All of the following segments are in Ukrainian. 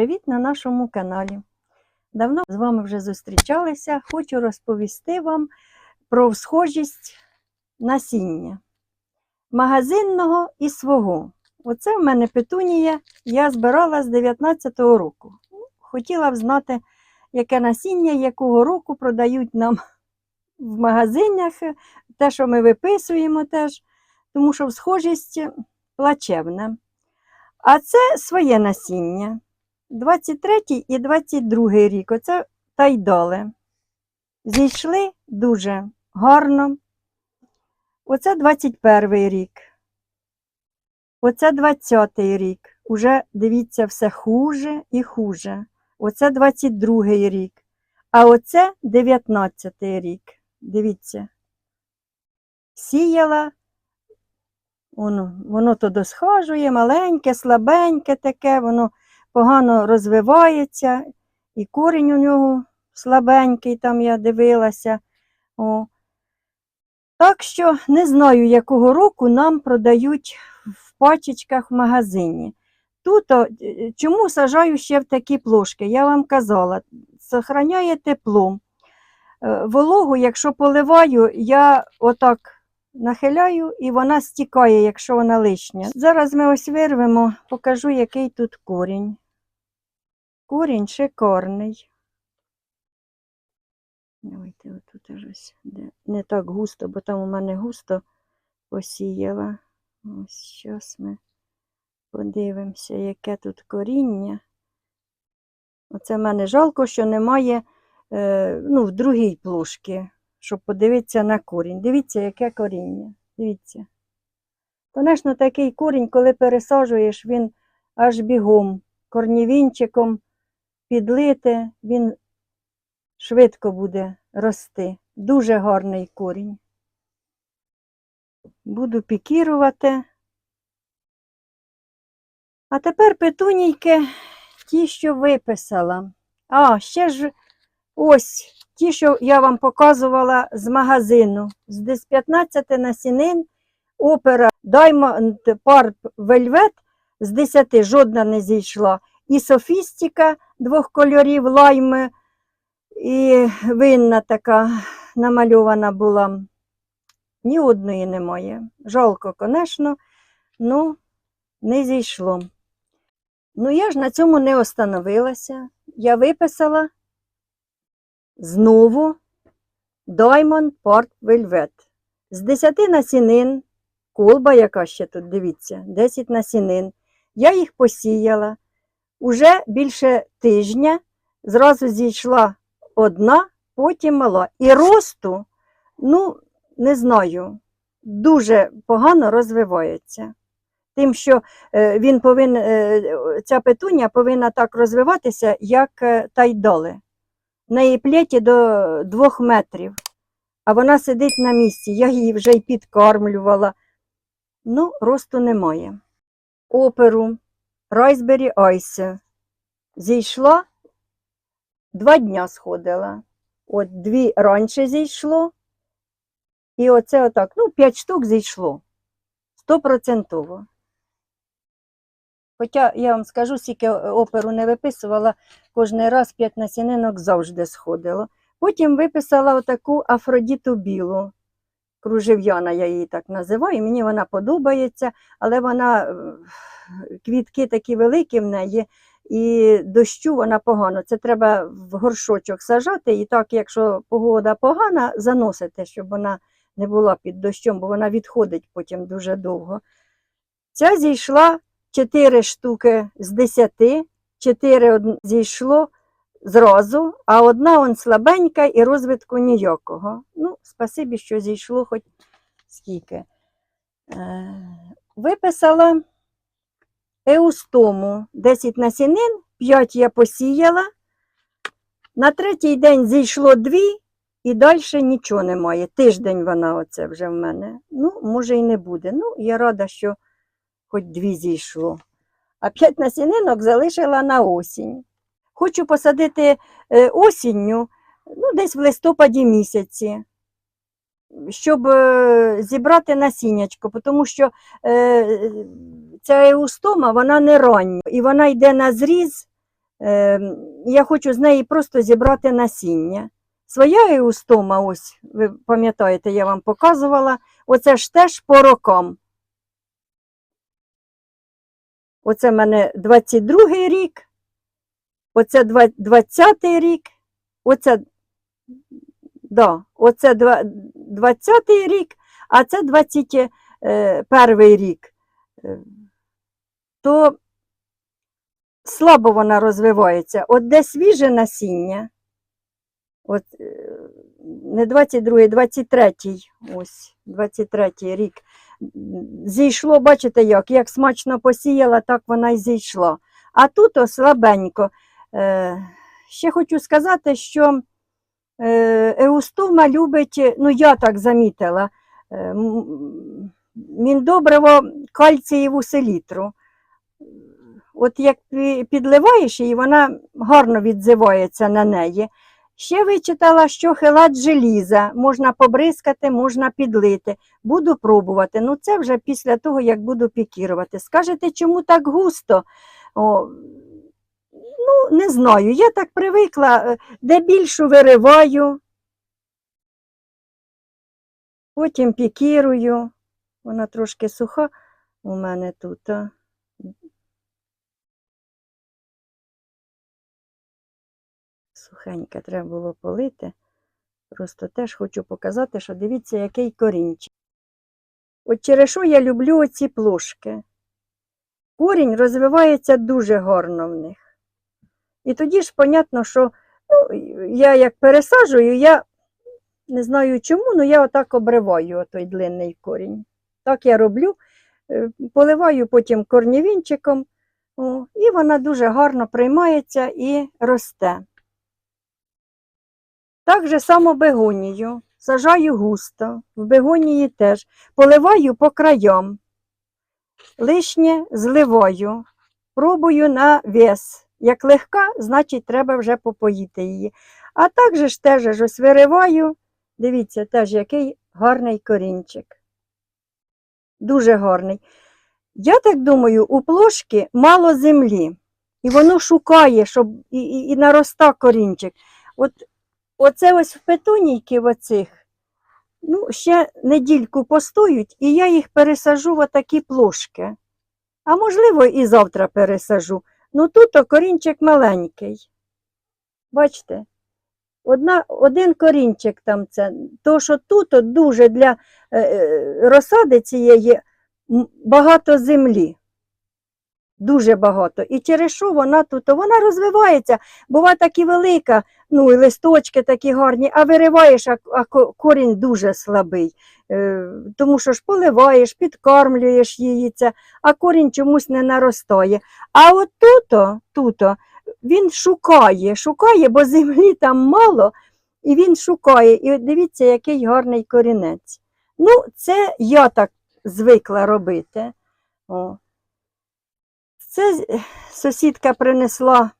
Привіт на нашому каналі. Давно з вами вже зустрічалися. Хочу розповісти вам про схожість насіння магазинного і свого. Оце в мене петунія, я збирала з 19-го року. Хотіла б знати, яке насіння, якого року продають нам в магазинах, те, що ми виписуємо теж, тому що схожість плачевна. А це своє насіння. 23 і 22 рік. Оце тайдоле. Зійшли дуже гарно. Оце 21 рік. Оце 20 рік. Уже дивіться, все хуже і хуже. Оце 22 рік. А оце 19 рік. Дивіться. Сіяла. Воно, воно то досхажує, маленьке, слабеньке таке, воно погано розвивається, і корінь у нього слабенький, там я дивилася. О. Так що не знаю, якого року нам продають в пачечках в магазині. Тут е, чому сажаю ще в такі плошки? Я вам казала, сохраняє тепло. Е, Вологу, якщо поливаю, я отак нахиляю і вона стікає, якщо вона лишня. Зараз ми ось вирвемо, покажу, який тут корінь. Корінь шикарний. Давайте отут ось, не так густо, бо там у мене густо посіяла. Ось зараз ми подивимося, яке тут коріння. Оце в мене жалко, що немає е, ну, в другій плошці, щоб подивитися на корінь. Дивіться, яке коріння. Дивіться. Звісно, такий корінь, коли пересаджуєш, він аж бігом, корнівінчиком підлити, він швидко буде рости. Дуже гарний корінь. Буду пікірувати. А тепер петунійки, ті, що виписала. А, ще ж ось ті, що я вам показувала з магазину. З десь 15 насінин опера Diamond Parp Velvet з 10 жодна не зійшла. І софістика двох кольорів лайми, і винна така намальована була. Ні одної немає. Жалко, звісно, ну не зійшло. Ну, я ж на цьому не остановилася. Я виписала знову Diamond Port Velvet. З 10 насінин, колба, яка ще тут, дивіться, 10 насінин. Я їх посіяла. Уже більше тижня зразу зійшла одна, потім мала. І росту, ну, не знаю, дуже погано розвивається. Тим, що е, він повинен, ця петуня повинна так розвиватися, як е, тайдоли. Неї плеті до двох метрів, а вона сидить на місці. Я її вже й підкармлювала. Ну, росту немає. Оперу Райсбері Айсе. Зійшла, два дня сходила. От дві раніше зійшло. І оце отак, ну, п'ять штук зійшло. Стопроцентово. Хоча я вам скажу, скільки оперу не виписувала, кожен раз п'ять насінинок завжди сходило. Потім виписала отаку Афродіту білу. Кружев'яна, я її так називаю, мені вона подобається, але вона е, квітки такі великі в неї, і дощу вона погано. Це треба в горшочок сажати, і так, якщо погода погана, заносити, щоб вона не була під дощом, бо вона відходить потім дуже довго. Ця зійшла 4 штуки з 10, 4 зійшло зразу, а одна он слабенька і розвитку ніякого. Ну, спасибі, що зійшло хоч скільки. Е, виписала еустому 10 насінин, 5 я посіяла. На третій день зійшло 2 і далі нічого немає. Тиждень вона оце вже в мене. Ну, може і не буде. Ну, я рада, що хоч дві зійшло. А 5 насінинок залишила на осінь. Хочу посадити е, осінню, ну, десь в листопаді місяці, щоб е, зібрати насіннячко, тому що е, ця еустома, вона не рання, і вона йде на зріз я хочу з неї просто зібрати насіння. Своя еустома, ось, ви пам'ятаєте, я вам показувала, оце ж теж по рокам. Оце в мене 22-й рік, оце 20-й рік, оце, да, оце 20-й рік, а це 21-й рік. Е, То слабо вона розвивається. От де свіже насіння, от е, не 22-й, 23-й, ось 23-й рік. Зійшло, бачите як, як смачно посіяла, так вона й зійшла. А тут о, слабенько. Е, ще хочу сказати, що е, еустома любить, ну я так замітила, е, міндобриво кальцієву селітру. От як підливаєш її, вона гарно відзивається на неї. Ще вичитала, що хилат желіза можна побризкати, можна підлити. Буду пробувати. Ну, це вже після того, як буду пікірувати. Скажете, чому так густо? О, ну, не знаю. Я так привикла, е, де більшу вириваю, потім пікірую. Вона трошки суха у мене тут. а. Сухенька треба було полити. Просто теж хочу показати, що дивіться, який корінчик. От через що я люблю оці плошки. Корінь розвивається дуже гарно в них. І тоді ж, понятно, що ну, я як пересаджую, я не знаю чому, але я отак обриваю той длинний корінь. Так я роблю, е, поливаю потім корнівінчиком, і вона дуже гарно приймається і росте. Так же само бегонію. Сажаю густо, в бегонії теж. Поливаю по краям. Лишнє зливаю. Пробую на вес. Як легка, значить треба вже попоїти її. А так же ж теж ось вириваю. Дивіться, теж який гарний корінчик. Дуже гарний. Я так думаю, у плошки мало землі. І воно шукає, щоб і, і, і нароста корінчик. От Оце ось в петунійки оцих, ну, ще недільку постоють, і я їх пересажу в отакі плошки. А можливо, і завтра пересажу. Ну тут корінчик маленький. Бачите? Одна, один корінчик там це. То, що тут дуже для е, е, розсади цієї багато землі. Дуже багато. І через що вона тут? Вона розвивається, бува і велика, ну і листочки такі гарні, а вириваєш, а, а корінь дуже слабий. Е, тому що ж поливаєш, підкармлюєш її це, а корінь чомусь не наростає. А от туто, туто він шукає, шукає, бо землі там мало, і він шукає. І от дивіться, який гарний корінець. Ну, це я так звикла робити. О. Це сусідка принесла,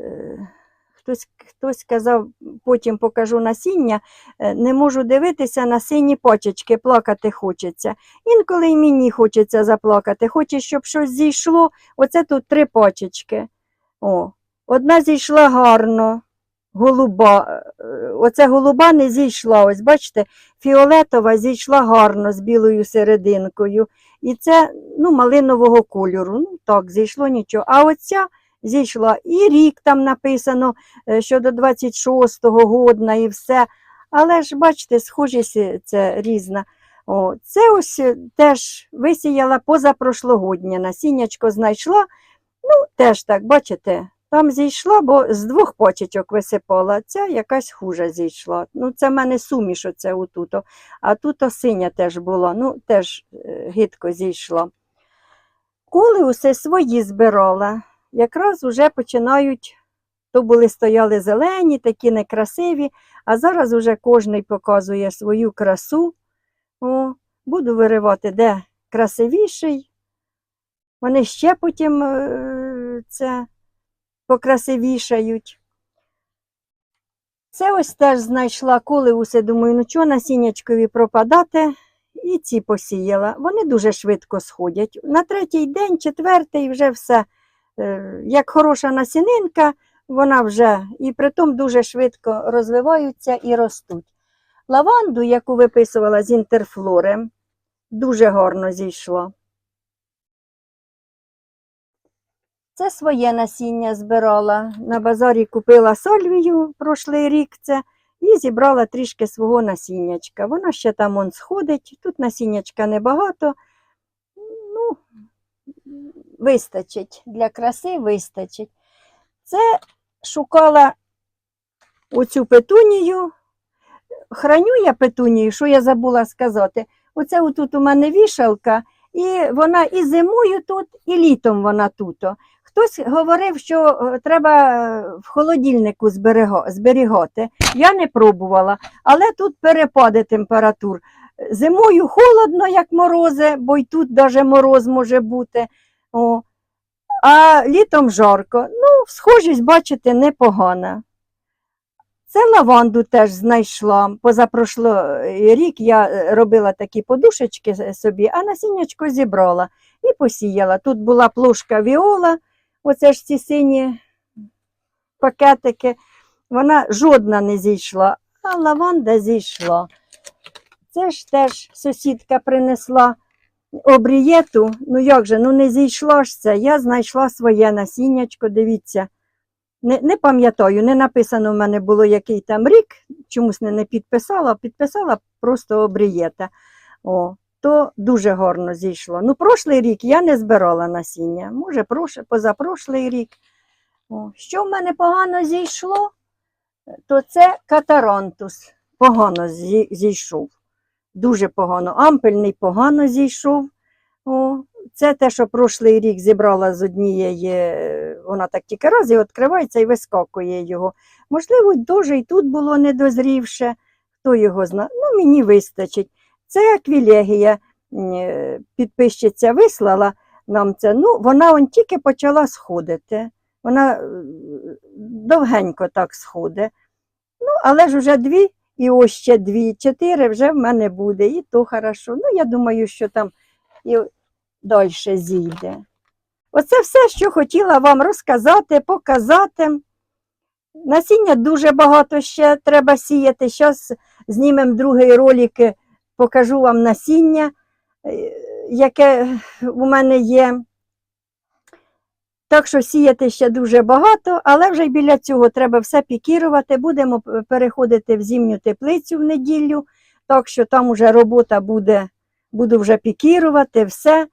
е, хтось, хтось казав, потім покажу насіння, е, не можу дивитися на сині почечки, плакати хочеться. Інколи й мені хочеться заплакати. Хочеш, щоб щось зійшло, оце тут три почечки. О, одна зійшла гарно, голуба. е, Оце голуба не зійшла. Ось бачите, фіолетова зійшла гарно з білою серединкою. І це ну, малинового кольору. Ну, так, зійшло нічого. А оця зійшла і рік там написано, що до 26-го годна і все. Але ж, бачите, схожість е, це різна. О, це ось е, теж висіяла позапрошлогодня. Насіннячко знайшла. Ну, теж так, бачите, там зійшла, бо з двох почечок висипала. Ця якась хуже зійшла. Ну, це в мене суміш оце отуто. А тут синя теж була, ну теж е, гидко зійшла. Коли усе свої збирала, якраз вже починають, то були стояли зелені, такі некрасиві, а зараз уже кожний показує свою красу. О, буду виривати, де красивіший. Вони ще потім е, це покрасивішають. Це ось теж знайшла колеуси, думаю, ну чого насіннячкові пропадати, і ці посіяла. Вони дуже швидко сходять. На третій день, четвертий вже все е, як хороша насінинка, вона вже і притом дуже швидко розвиваються і ростуть. Лаванду, яку виписувала з інтерфлорем, дуже гарно зійшло. Це своє насіння збирала. На базарі купила сольвію прошлий рік це і зібрала трішки свого насіннячка. Вона ще там он сходить, тут насіннячка небагато. Ну, вистачить. Для краси вистачить. Це шукала оцю петунію. Храню я петунію, що я забула сказати. Оце отут у мене вішалка, і вона і зимою тут, і літом вона тут. Хтось говорив, що е, треба е, в холодильнику зберігати. Я не пробувала, але тут перепади температур. Зимою холодно, як морози, бо й тут даже мороз може бути. О. А літом жарко. Ну, схожість, бачите, непогана. Це лаванду теж знайшла. Позапрошлий рік я е, робила такі подушечки собі, а насіннячко зібрала і посіяла. Тут була плошка віола, оце ж ці сині пакетики. Вона жодна не зійшла, а лаванда зійшла. Це ж теж сусідка принесла обрієту. Ну як же, ну не зійшла ж це. Я знайшла своє насіннячко, дивіться. Не, не пам'ятаю, не написано в мене було, який там рік, чомусь не, не підписала, підписала просто обрієта. О, то дуже гарно зійшло. Ну, прошлий рік я не збирала насіння. Може, прош... позапрошлий рік. О, що в мене погано зійшло, то це катарантус. Погано зійшов. Дуже погано. Ампельний погано зійшов. О, це те, що прошлий рік зібрала з однієї, е, вона так тільки раз і відкривається і вискакує його. Можливо, дуже і тут було недозрівше, хто його знає. Ну, мені вистачить. Це аквілегія, е, підписчиця вислала нам це. Ну, вона он тільки почала сходити. Вона е, довгенько так сходить. Ну, але ж вже дві, і ось ще дві, чотири вже в мене буде, і то хорошо. Ну, я думаю, що там і далі зійде. Оце все, що хотіла вам розказати, показати. Насіння дуже багато ще треба сіяти. Зараз знімемо другий ролик, е, покажу вам насіння, е, яке у мене є. Так що сіяти ще дуже багато, але вже біля цього треба все пікірувати. Будемо переходити в зимню теплицю в неділю, так що там вже робота буде, буду вже пікірувати, все.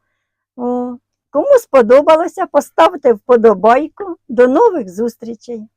О, кому сподобалося, поставте вподобайку. До нових зустрічей!